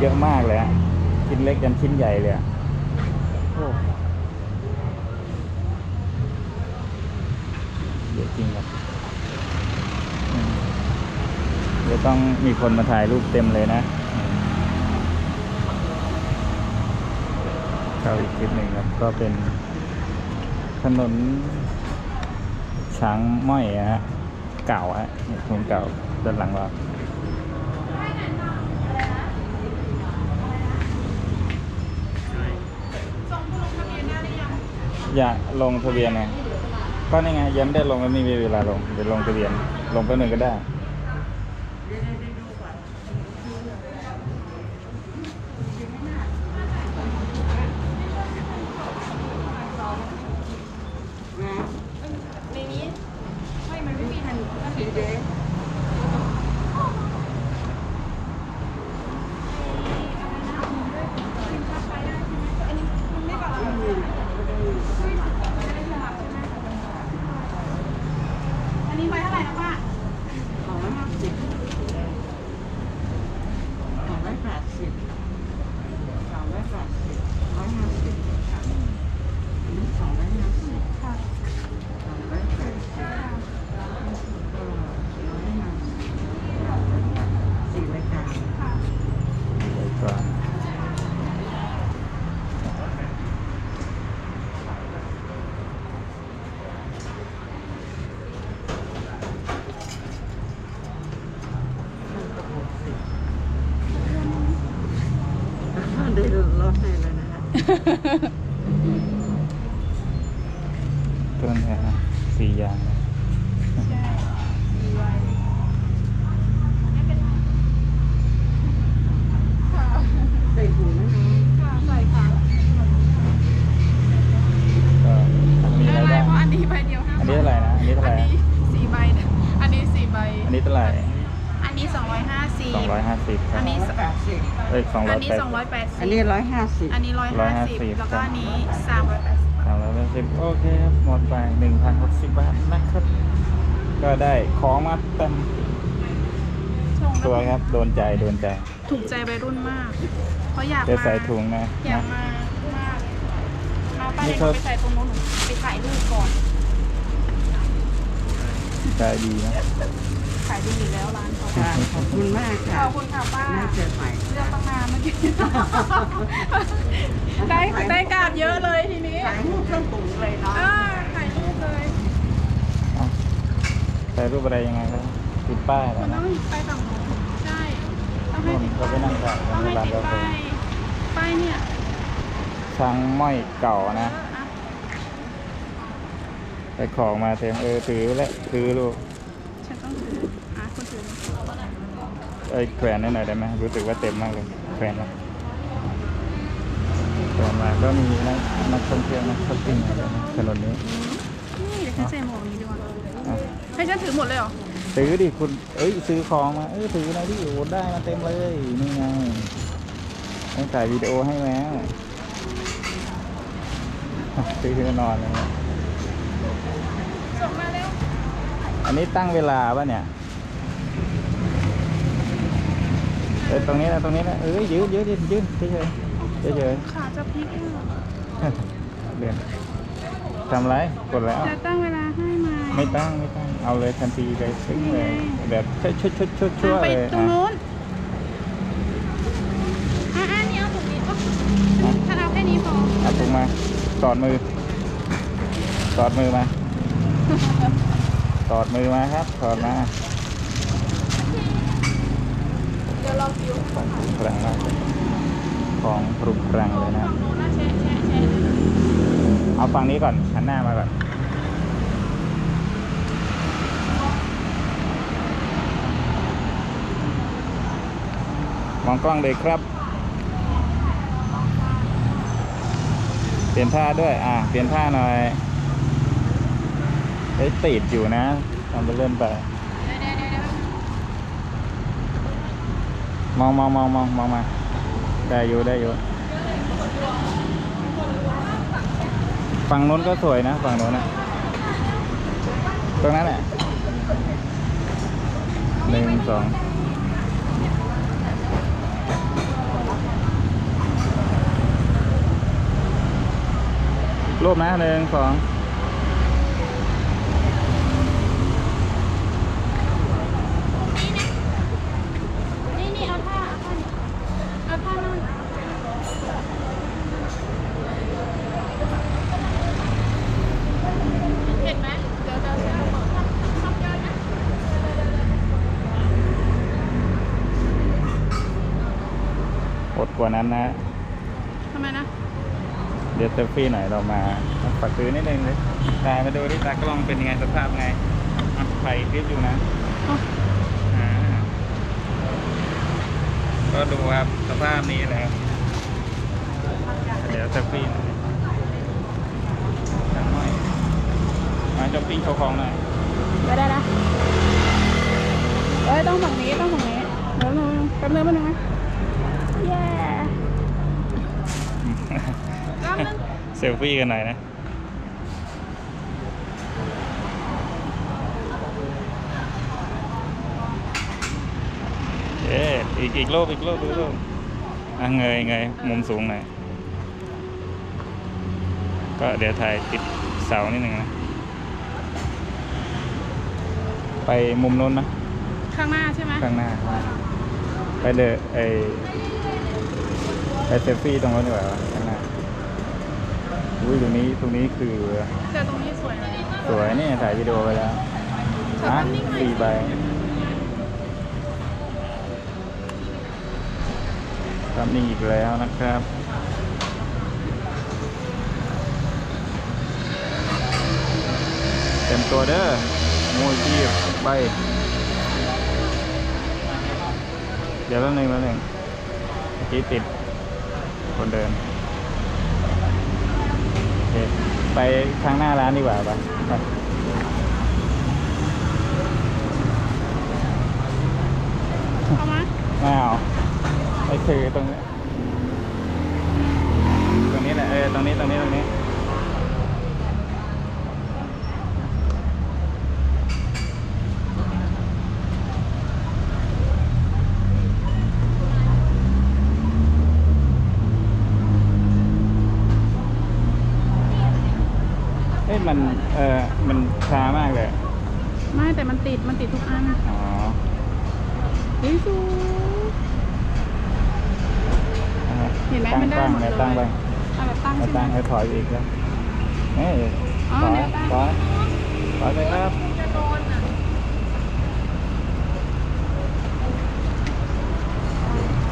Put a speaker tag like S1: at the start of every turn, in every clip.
S1: เยอะมากเลยอะชิ้นเล็กยันชิ้นใหญ่เลยอะโอ้เยอะจริงครับอืมเดี๋ยวต้องมีคนมาถ่ายรูปเต็มเลยนะอืมเข้าอีกคลิปหนึ่งครับ ก็เป็นถนนช้างม้อยอะฮะเก่าฮะถนนเก่าด้านหลังเรา อยาลงทะเบียนไงก็นี่ไงยังไม่ได้ลงก็ไม่มีเวลาลงเดี๋ยวลงทะเบียน ลงไปหนึ่งก็ได้
S2: ในนี้ไม่มันไม่มีทันสีเดย์อันนี้ไปเท่าไหร่นะป้า
S3: สองร้อยห้าสิบสองร้อยแปดสิบสองร้อยแปดสิบร้อยห้าสิบอันนี้สองร้อยห้าสิบ
S2: ค่ะ
S3: สองร้อยแปดสิบก็ร้อยห้าสิบสี่รายการ
S2: ค่ะ
S1: ไว้ก่อน
S3: ได้ลดให้เลยนะคะ
S1: ต้นแค่ สี่อย่างนะ
S2: ใช่ดีไว้ไม่เป็นไรค่ะ
S3: ใส่ถุงนะคะ
S2: ค่ะใส่ค่ะ
S1: ก็มี
S2: ไม่
S1: อะไร
S2: เป็นไร
S1: บ้าง
S2: เพราะอันนี้ใบเดียวห้า
S1: อันนี้เท่าไหร่นะอันนี้เท่าไหร่
S2: อันนี้สี่ใบนะอันนี้สี่ใบ
S1: อันนี้เท่าไหร่
S2: อันนี้สองร้อยห้าสิบ
S1: สองร้อยห้าสิบ
S2: อันนี้
S3: ร้อยแปดสิบ
S1: เอ้ยสองร้
S2: อั
S1: อนย
S2: นี้
S1: แปด
S2: สองร้อยแปดสิบ
S3: อันนี้ร้อยห้าสิบ
S2: อันนี้ร้อยห้าสิบ
S1: 150
S2: แล้วก็อันนี้สามร้อยแปดสิบ
S1: สามร้อยแปดสิบโอเคครับ หมดไปหนึ่งพันหกสิบบาทนะครับ ก็ได้ของมาเต็ม
S2: ชง
S1: ตัวครับ โดนใจ โดนใจ
S2: ถูกใจวัยรุ่นมาก เพราะอยาก
S1: จะ
S2: มา
S1: ใส่ถุงนะ
S2: อยาก
S1: นะ
S2: มามากมาป้า
S1: นี่
S2: เดี๋ยวห
S1: เขา
S2: นูไปใส่ตรงนู้นหนูไปถ่ายรูปก่อน
S1: ใจดีนะ
S2: ขายดีอยู่แล้วร้านเขา
S3: ค่ะขอบคุณมาก
S2: ข
S3: ค่ะ
S2: อบคุณค่ะป้า
S3: น่าเจอใหม่
S2: เลือกตั้งนานเมื่อกี้ ได้ได้กราบเยอะเลยทีนี้
S3: ถ่ายรูปเครื่องปรุงเลยเนาะ
S2: อ่าถ่ายรูปเลย
S1: เอาใส่รูปอะไรยังไงครับติดป้ายเหรอ
S2: มันต้
S1: นะ
S2: องไปฝั่งนู้นใช่ต้องให้
S1: นู่น
S2: ติด
S1: เราไปนั่งถ่าย
S2: ต้องให้
S1: ร้าน
S2: ติด
S1: กาแฟ
S2: ป้ายป้ายเนี่ย
S1: ช้างม้อยเก่านะ
S2: เอออะ
S1: ไปของมาเต็มเออถือและถือลูก
S2: ฉันต้องถืออะคุณถือ
S1: เอ้ยแขวนให้หน่อยได้ไหมรู้สึกว่าเต็มมากเลยแขวนนะแขวนมาก็มีนักนักท่องเที่ยวนักช้อปปิ้งอะไรนะถนนนี้
S2: นี่เดี๋ยวฉันใส่หมวกนี้ดีกว่า
S1: อะ
S2: ให้ฉันถือหมดเลยเหรอ
S1: ซื้อดิคุณเอ้ยซื้อของมาเอ้ยถือหนะดิโอ้ได้มาเต็มเลยนี่ไงต้องถ่ายวิดีโอให้แล้วซื้อนอนเลยนะ
S2: ส่งมาเร็ว
S1: อันนี้ตั้งเวลาป่ะเนี่ย เออตรงนี้นะตรงนี้นะเอ้ยยืดยืดยืดยืดเฉยเฉยเฉย
S2: ขาจะพลิกอะ
S1: ๆเดือนทำไรกดแล้ว
S2: จะตั้งเวลาให้ไหม
S1: ไม่ตั้งไม่ตั้งเอาเลยทันทีเลยซึ้งเลยแบบชุดชุดชุดชุดชั่ว
S2: อะไป
S1: เลย
S2: ตรง
S1: อะ
S2: นู้นอะอันนี้เอาตรงนี้ก็ฉันเอาแค่นี้พอ
S1: เอาถุงมาตอดมือตอดมือมาตอดมือมาครับตอดมา
S2: เดี๋ยวเราคิว
S1: ของปรุงมากของรุงพลังเลยนะ เอาฝั่งนี้ก่อนหันหน้ามาก่อนมองกล้องเลยครับ เปลี่ยนท่าด้วย อะเปลี่ยนท่าหน่อยเฮ้ติดอยู่นะทำไปเล่นไป มองมองมองมองมองมา ได้อยู่ได้อยู่ ฝั่งนู้นก็สวยนะ ฝั่งนู้นนะตรงนั้นแหละหนึ่งสองรูปนะหนึ่งสอง กว่านั้นนะ
S2: ทำไมนะ
S1: เดี๋ยวเซลฟี่หน่อยเรามาฝากซื้อนิดนึงเลยถ่ายมาดูที่ตากล้องเป็นยังไงสภาพไงอะถ่ายคลิปอยู่นะ
S2: อ๋อ
S1: อ่าก็ดูครับสภาพนี้แหละครับเดี๋ยวเซลฟี่หน่อยสักหน่อยมาช้อปปิ้งโชว์ของหน่อย
S2: ไม่ได้นะเอ้ยต้องฝั่งนี้ต้องฝั่งนี้เดี๋ยวนึงแป๊บนึงแป๊บนึงนะเย้แป๊บนึง
S1: เซลฟี่กันหน่อยนะเอ๊ะอีกอีกรูปอีกรูปดูรูปอะเงยเงยมุมสูงหน่อย ก็เดี๋ยวถ่ายติดเสานิดหนึ่งนะ ไปมุมนู้นนะ
S2: ข้างหน้าใช่ไหม
S1: ข้างหน้า ไปเลยไอไปเซลฟี่ตรงนั้นดีกว่าวะข้างหน้า อุ้ยตรงนี้ตรงนี้คือ
S2: แต่ตรงนี้สวยนะ
S1: สวยนี่ถ่ายวิดีโอไปแล้ว
S2: ขอ
S1: ฮะ
S2: ภาพนิ่งหน่อย
S1: สี่ใบภาพนิ่งอีกแล้วนะครับเต็มตัวเด้อมวยทีบไปเดี๋ยวแป๊บนึงแป๊บนึงเมื่อกี้ติดคนเดินโอ เคไปทางหน้าร้านดีกว่าปะไป
S2: เอามา
S1: ไม่เอาไปคือตรงนี้ ตรงนี้แหละเออตรงนี้ตรงนี้ตรงนี้ มันเออมันช้ามากเลย
S2: ไม่แต่มันติดมันติดทุกอัน
S1: อ๋อ
S2: เฮ้ยสูเห็นไหม
S1: ตั้ง
S2: มันได้
S1: ตั้ง
S2: หมด
S1: ไง
S2: เลย
S1: ตั้งไป
S2: เอาแบบตั้ง
S1: มา
S2: ใช่ไหม
S1: ตั้งให้ถอยอีกแล้วเฮ้ย
S2: อ๋อ
S1: ถอย
S2: แนวตั้ง
S1: ถอยถอยไปครับ
S2: จะโดนอะ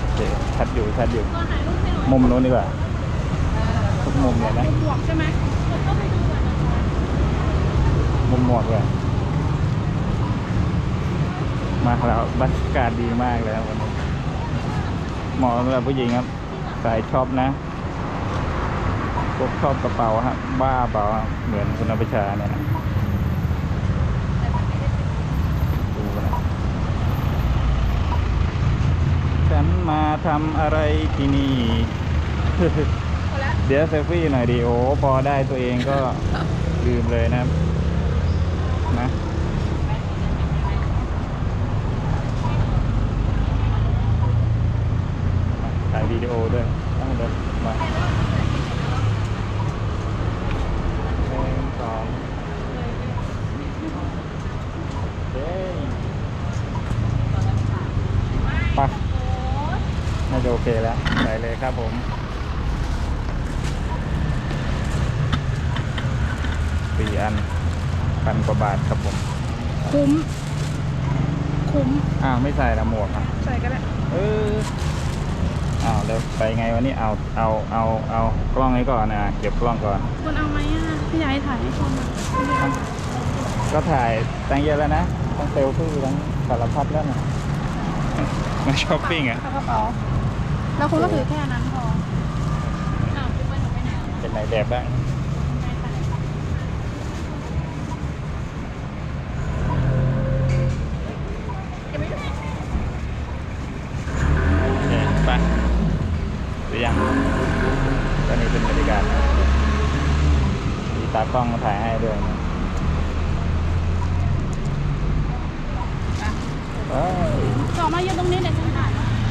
S1: โอเคชัดอยู่ชัดอยู่
S2: ก็ถ่ายรูปให้หน่อย
S1: มุมนู้นดีกว่า ทุกมุมเลยนะ
S2: หมวกใช่ไหมก็ไปดูก่อนนะคะ
S1: มุมหมวกเลยมาแล้วบรรยากาศดีมากเลยวันนี้เหมาะสำหรับผู้หญิงครับ สายชอบนะพวกชอบกระเป๋าฮะบ้าเปล่าเหมือนคุณอภิชาเนี่ยนะดูนะฉันมาทำอะไรที่นี่ เดี๋ยวเซลฟี่หน่อยดีโอพอได้ตัวเองก็ลืมเลยนะครับ นะถ่ายวิดีโอด้วยเอาเดี๋ยวมาหนึ่งสองเย้ไปะน่าจะโอเคแล้ว ไปเลยครับผม สี่อันพัน กว่าบาทครับผม
S2: คุ้ม คุ้ม
S1: อ้าวไม่ใส่ละหมวกอะ
S2: ใส่ก็ได้
S1: เอออ้าวแล้วไปไงวันนี้เอาเอาเอาเอากล้องนี้ก่อนนะเก็บกล้องก่อน
S2: คุณเอาไหมอะพี่ยายถ่ายให้ชมอะ
S1: ก็ถ่ายตั้งเยอะแล้วนะทั้งเซลฟี่ทั้งสารพัดแล้วนะมาช้อปปิ้งอะ
S2: เอากระเป๋าแล้วคุณก็ถือแค่นั้นพออ้าวพี่เปิ้ลหนูไปไหนอะ
S1: เป็นไหนแบบบ้าง มาอยู่ตรงนี้เดี๋ยวฉันถ่ายอย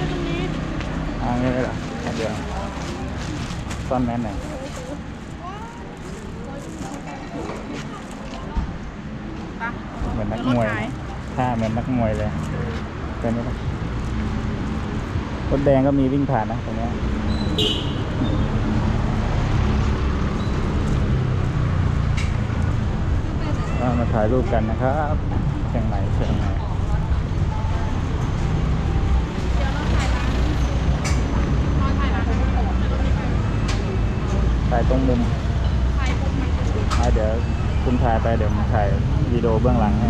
S1: ู่ต
S2: งนี้เลยเหรอครัเดี๋ยวซ่
S1: อนแมสหน่ยเหมือนนักมวยท่าเหมือนนักมวยเลยเป็นไหมรรถแดงก็มีวิ่งผ่านนะตรงนี้ มาถ่ายรูปกันนะครับเชียงใหม่เชียงใหม่
S2: ถ่ายร้านเราถ่ายร้าน
S1: ถ่ายตรงมุม
S2: ถ่าย
S1: เดี๋ยวคุณถ่ายไปเดี๋ยวผมถ่ายวิดีโอเบื้องหลังให้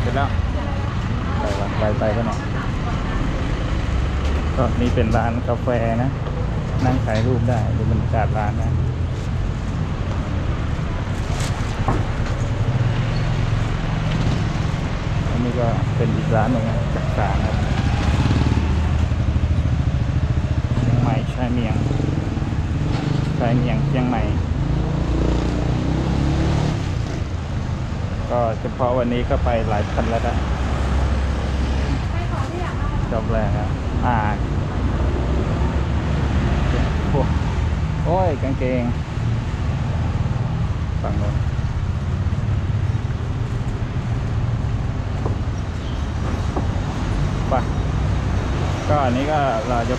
S1: เสร็จแล้วไปไปไปกันหน่อย ก็นี่เป็นร้านกาแฟนะ นั่งถ่ายรูปได้ดูบรรยากาศร้านนะอันนี้ก็เป็นอีกร้านหนึ่งนะจากสารครับเชียงใหม่ชายเมียงชายเมียงเชียงใหม่ ก็เฉพาะวันนี้ก็ไปหลายพันแล้วนะจบแรกครับ อ่าโอ้ยกางเกงฝั่งนู้นไปก็อันนี้ก็เราจะ